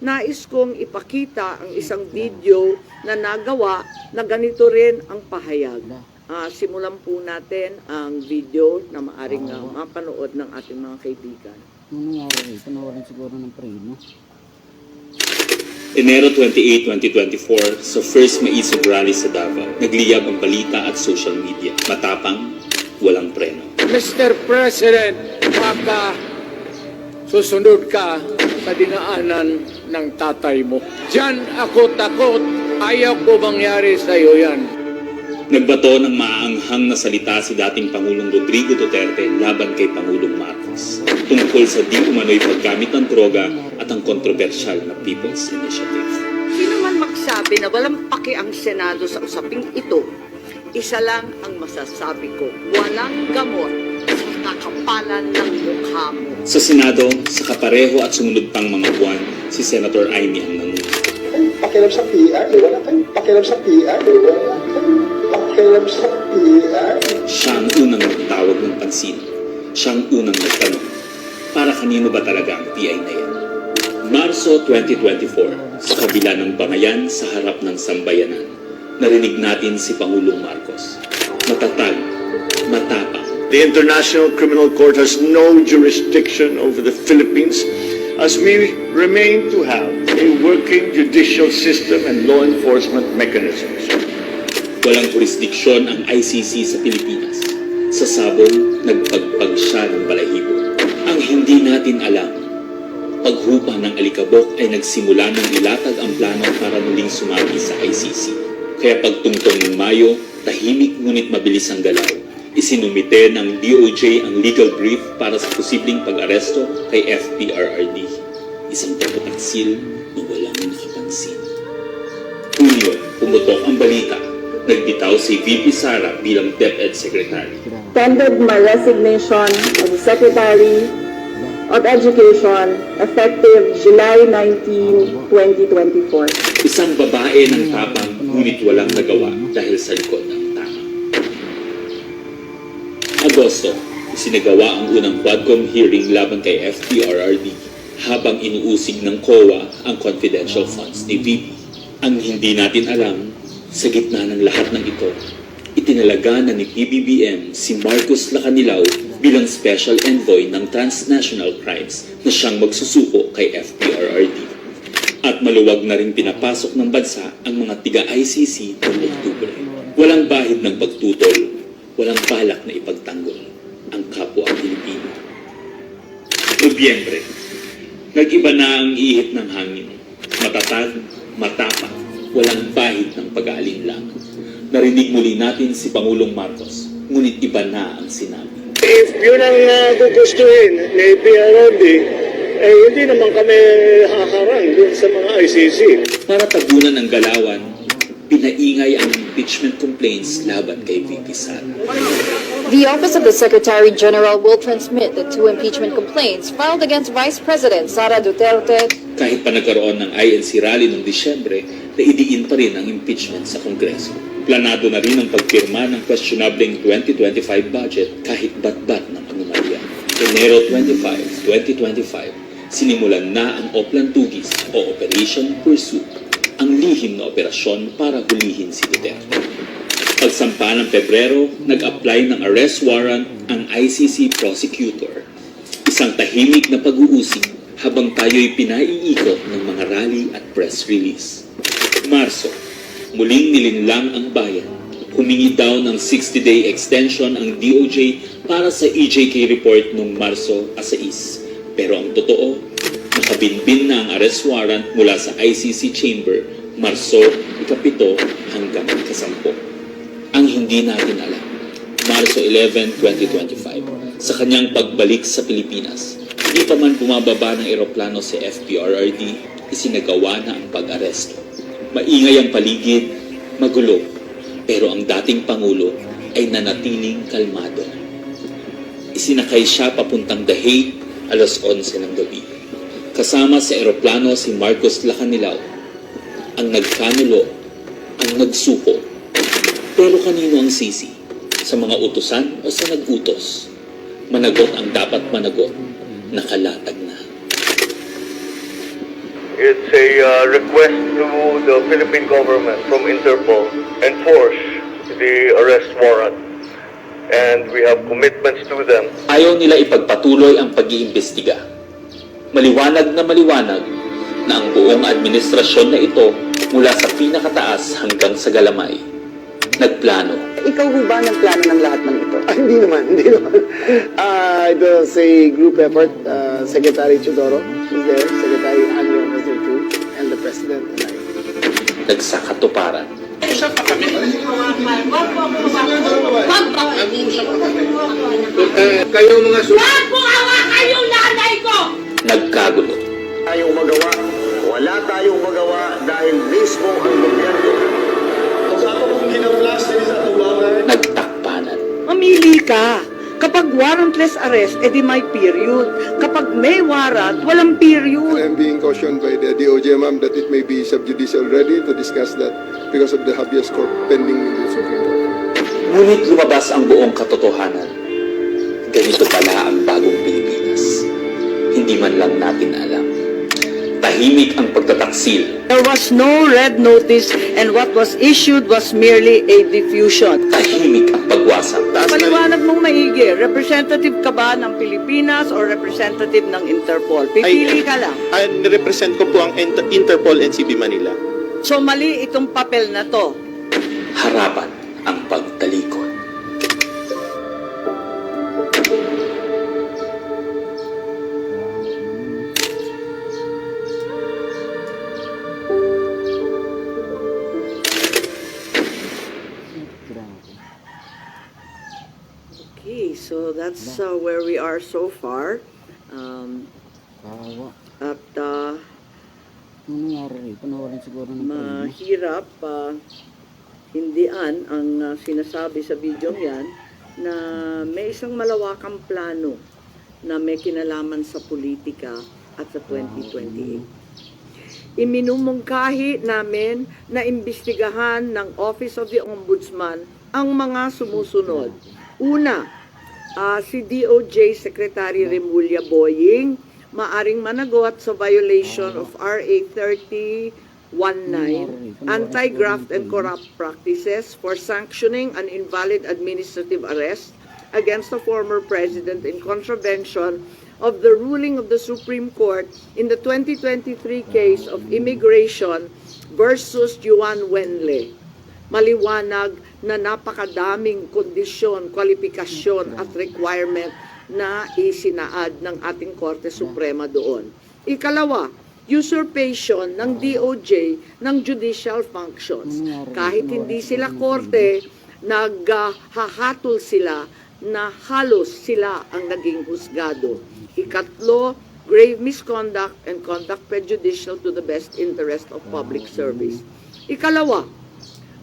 nais kong ipakita ang isang video na nagawa na ganito rin ang pahayag. Ah, simulan po natin ang video na maaring uh, mapanood ng ating mga kaibigan. Ano nangyari? Panoorin siguro ng preno. Enero 28, 2024, sa first maisog rally sa Davao, nagliyab ang balita at social media. Matapang, walang preno. Mr. President, baka susunod ka sa dinaanan ng tatay mo. Diyan ako takot. Ayaw ko mangyari sa iyo yan. Nagbato ng maaanghang na salita si dating Pangulong Rodrigo Duterte laban kay Pangulong Marcos tungkol sa di umano'y paggamit ng droga at ang kontrobersyal na People's Initiative. Sino man magsabi na walang paki ang Senado sa usaping ito, isa lang ang masasabi ko, walang gamot sa kakapalan ng mukha mo. Sa Senado, sa kapareho at sumunod pang mga buwan, si Senator Amy ang nanguna. pakialam sa PR, wala kayong pakialam sa PR, wala kayong pakialam sa PR. Siya ang unang nagtawag ng pansin. Siya ang unang nagtanong. Para kanino ba talaga ang PI na yan? Marso 2024, sa kabila ng bangayan sa harap ng sambayanan, narinig natin si Pangulong Marcos. Matatag, matapang, The International Criminal Court has no jurisdiction over the Philippines as we remain to have a working judicial system and law enforcement mechanisms. walang jurisdiksyon ang ICC sa Pilipinas. Sa sabong, nagpagpag siya ng balahibo. Ang hindi natin alam, paghupa ng alikabok ay nagsimula ng ilatag ang plano para muling sumagi sa ICC. Kaya pagtungtong ng Mayo, tahimik ngunit mabilis ang galaw. Isinumite ng DOJ ang legal brief para sa posibleng pag-aresto kay FPRRD. Isang pagpataksil na walang nakapansin. Hunyo, pumutok ang balita. Nagbitaw si VP Sara bilang DepEd Secretary. tendered my resignation as Secretary of Education effective July 19, 2024. Isang babae ng tapang ngunit walang nagawa dahil sa likod ng. Agosto, isinagawa ang unang Quadcom hearing laban kay FPRRD habang inuusig ng COA ang confidential funds ni VP. Ang hindi natin alam, sa gitna ng lahat ng ito, itinalaga na ni PBBM si Marcos Lacanilaw bilang Special Envoy ng Transnational Crimes na siyang magsusuko kay FPRRD. At maluwag na rin pinapasok ng bansa ang mga tiga-ICC noong Oktubre. Walang bahid ng pagtutol, walang balak na ipagtanggol ang kapwa Pilipino. Nobyembre, nag-iba na ang ihip ng hangin. Matatag, matapang, walang bahid ng pag-aalinlangan. Narinig muli natin si Pangulong Marcos, ngunit iba na ang sinabi. If yun ang uh, gugustuhin ni PRRD, eh hindi naman kami haharang dun sa mga ICC. Para tabunan ng galawan, pinaingay ang impeachment complaints laban kay VP Sara. The Office of the Secretary General will transmit the two impeachment complaints filed against Vice President Sara Duterte Kahit pa nagkaroon ng INC rally noong Disyembre, naidiin pa rin ang impeachment sa Kongreso. Planado na rin ang pagpirma ng questionableng 2025 budget kahit bat-bat ng anomalya. Enero 25, 2025, sinimulan na ang Oplan Tugis o Operation Pursuit, ang lihim na operasyon para hulihin si Duterte. Pagsampa ng Pebrero, nag-apply ng arrest warrant ang ICC prosecutor. Isang tahimik na pag-uusig habang tayo'y pinaiikot ng mga rally at press release. Marso, muling nilinlang ang bayan. Humingi daw ng 60-day extension ang DOJ para sa EJK report noong Marso 6. Pero ang totoo, nakabinbin na ang arrest warrant mula sa ICC chamber Marso 7 hanggang ikasampo. Ang hindi natin alam, Marso 11, 2025, sa kanyang pagbalik sa Pilipinas, hindi pa man bumababa ng eroplano si FPRRD, isinagawa na ang pag-aresto. Maingay ang paligid, magulo, pero ang dating Pangulo ay nanatiling kalmado. Isinakay siya papuntang The Hague alas 11 ng gabi. Kasama sa eroplano si Marcos Lacanilao, ang nagkanulo, ang nagsuko. Pero kanino ang sisi? Sa mga utusan o sa nag-utos? Managot ang dapat managot, nakalatag na. It's a uh, request to the Philippine government from Interpol enforce the arrest warrant. And we have commitments to them Ayaw nila ipagpatuloy ang pag-iimbestiga. Maliwanag na maliwanag na ang buong administrasyon na ito mula sa pinakataas hanggang sa galamay. Nagplano Ikaw ho ba ng plano ng lahat ng ito? Ah, hindi naman, hindi naman. Ah, it was a group effort. Uh, Secretary Chudoro was there, Secretary Anyo was there too, and the President and I. nagsakatuparan. Eh, kayo mga su- Nagkagulo. Tayong magawa. Wala tayong magawa dahil mismo ang gobyerno Nagtakpanan. Mamili ka. Kapag warrantless arrest, edi may period. Kapag may warrant, walang period. I am being cautioned by the DOJ, ma'am, that it may be subjudicial ready to discuss that because of the habeas corpus pending in the Supreme Court. Ngunit lumabas ang buong katotohanan. Ganito pala ang. Hindi man lang natin alam. Tahimik ang pagtataksil. There was no red notice and what was issued was merely a diffusion. Tahimik ang pagwasak. Paliwanag mong maigi, representative ka ba ng Pilipinas or representative ng Interpol? Pipili ka lang. Ay, represent ko po ang Inter- Interpol NCB Manila. So mali itong papel na to. Harapan ang pagtalikod. Okay, so that's uh, where we are so far. Um, Kawawa. at uh, Ano nangyari rito? Nawalan siguro ng preno. mahirap uh, hindian ang uh, sinasabi sa video yan na may isang malawakang plano na may kinalaman sa politika at sa 2028. Iminumungkahi namin na imbestigahan ng Office of the Ombudsman ang mga sumusunod. Una, ah, si DOJ Secretary Remulla Boying maaring managot sa violation of RA 3019 Anti-Graft and Corrupt Practices for sanctioning an invalid administrative arrest against the former president in contravention of the ruling of the Supreme Court in the 2023 case of immigration versus Juan Wenle. Maliwanag na napakadaming kondisyon, kwalifikasyon at requirement na isinaad ng ating Korte Suprema doon. Ikalawa, usurpation ng DOJ ng judicial functions. Kahit hindi sila korte, naghahatol sila na halos sila ang naging husgado. Ikatlo, grave misconduct and conduct prejudicial to the best interest of public service. Ikalawa,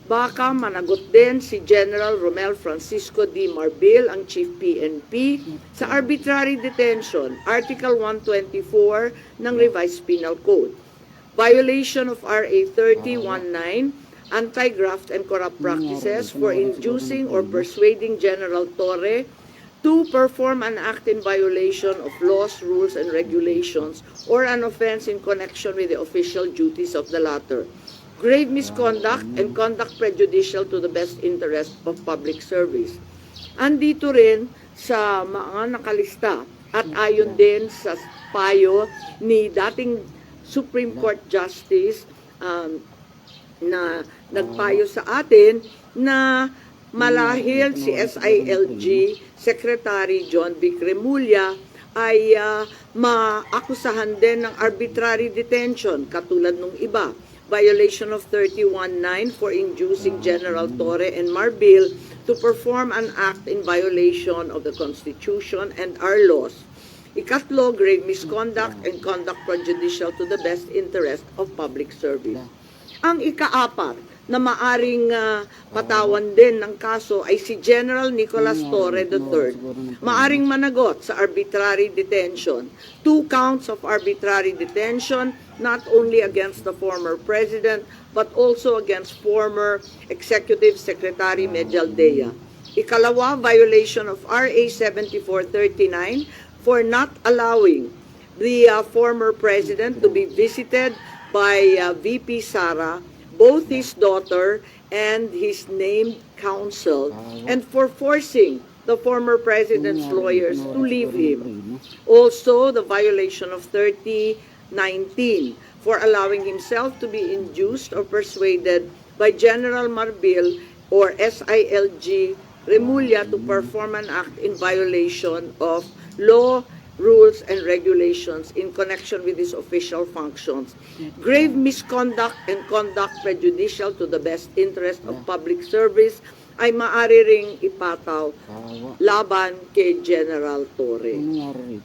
baka managot din si General Romel Francisco D. Marbil, ang Chief PNP, sa arbitrary detention, Article 124 ng Revised Penal Code. Violation of RA 3019, anti-graft and corrupt practices for inducing or persuading General Torre to perform an act in violation of laws, rules, and regulations or an offense in connection with the official duties of the latter. Grave misconduct and conduct prejudicial to the best interest of public service. Andito rin sa mga nakalista at ayon din sa payo ni dating Supreme Court Justice um, na nagpayo sa atin na malahil si SILG Secretary John Vic Remulla ay ah, maakusahan din ng arbitrary detention katulad nung iba. Violation of 31.9 for inducing General Torre and Marbil to perform an act in violation of the Constitution and our laws. Ikatlo, grave misconduct and conduct prejudicial to the best interest of public service. Ang ikaapat na maaring ah, patawan din ng kaso ay si General Nicolas Torre III. Maaring managot sa arbitrary detention. Two counts of arbitrary detention not only against the former president but also against former Executive Secretary Medialdea. Ikalawa, violation of RA 7439 for not allowing the uh, former president to be visited by uh, VP Sara, both his daughter and his named counsel, and for forcing the former president's lawyers to leave him. Also, the violation of 3019 for allowing himself to be induced or persuaded by General Marbil or SILG Remulla to perform an act in violation of law, rules, and regulations in connection with his official functions. Grave misconduct and conduct prejudicial to the best interest of public service ay maari ring ipataw laban kay General Torre.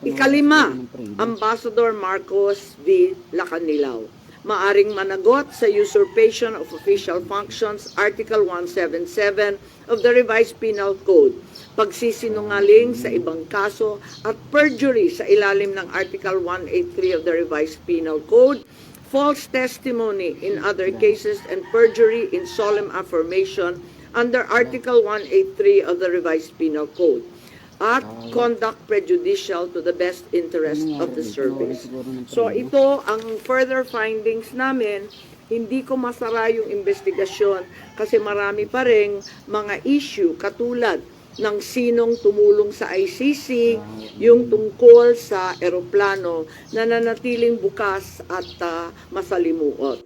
Ikalima. Ambassador Marcos V. Lacanilaw. Maaring managot sa usurpation of official functions, Article 177 of the Revised Penal Code, pagsisinungaling sa ibang kaso at perjury sa ilalim ng Article 183 of the Revised Penal Code, false testimony in other cases, and perjury in solemn affirmation under Article 183 of the Revised Penal Code at conduct prejudicial to the best interest of the service. So ito ang further findings namin, hindi ko masara yung investigasyon kasi marami pa rin mga issue katulad ng sinong tumulong sa ICC, yung tungkol sa eroplano na nanatiling bukas at ah, masalimuot.